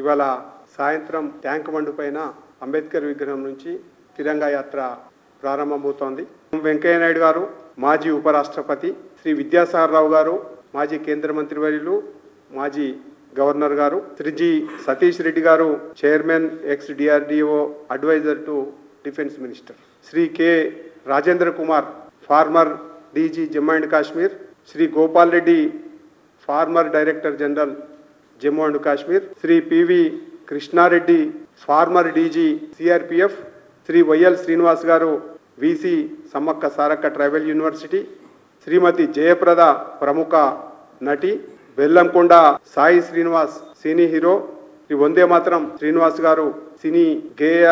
ఇవాళ సాయంత్రం ట్యాంక్ బండు పైన అంబేద్కర్ విగ్రహం నుంచి తిరంగా యాత్ర ప్రారంభమవుతోంది. వెంకయ్య నాయుడు గారు మాజీ ఉపరాష్ట్రపతి శ్రీ విద్యాసాగరరావు గారు మాజీ కేంద్ర మంత్రివర్యులు మాజీ గవర్నర్ గారు శ్రీజీ సతీష్ రెడ్డి గారు chairman ex DRDO adviser to defence minister. Shri K Rajendra Kumar former DG Jammu and Kashmir. Shri Gopal Reddy former director general Jammu and Kashmir Shri PV Krishna Reddy former DG CRPF Shri YL Srinivas గారు VC Sammakka Sarakka tribal university Shrimati Jayaprada ప్రముఖ నటి Bellamkonda Sai Srinivas cine hero Shri Vande Mataram Srinivas గారు cine గేయ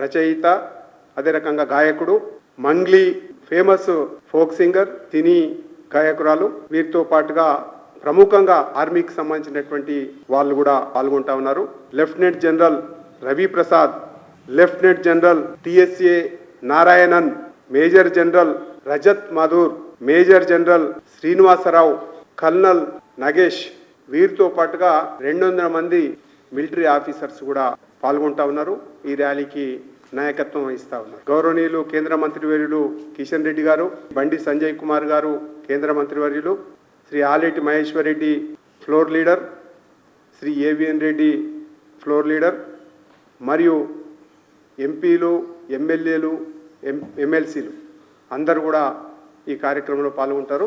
రచయిత అదే రకంగా గాయకుడు Mangli famous folk singer cine గాయకురాలు. వీరితో పాటుగా ప్రముఖంగా ఆర్మీకి సంబంధించినటువంటి వాళ్ళు కూడా పాల్గొంటా ఉన్నారు. Lieutenant general Ravi Prasad lieutenant general TSA Narayanan major general Rajat Madhur major general Srinivasarao colonel Nagesh వీరితో పాటుగా రెండు వందల మంది మిలిటరీ ఆఫీసర్స్ కూడా పాల్గొంటా ఉన్నారు. ఈ ర్యాలీకి నాయకత్వం వహిస్తా ఉన్నారు. గౌరవనీయులు కేంద్ర మంత్రివర్యులు కిషన్ రెడ్డి గారు బండి సంజయ్ కుమార్ గారు కేంద్ర మంత్రివర్యులు Shri Aleti Maheshwar Reddy floor leader Shri AVN Reddy floor leader మరియు ఎంపీలు ఎమ్మెల్యేలు ఎం ఎమ్మెల్సీలు అందరూ కూడా ఈ కార్యక్రమంలో పాల్గొంటారు.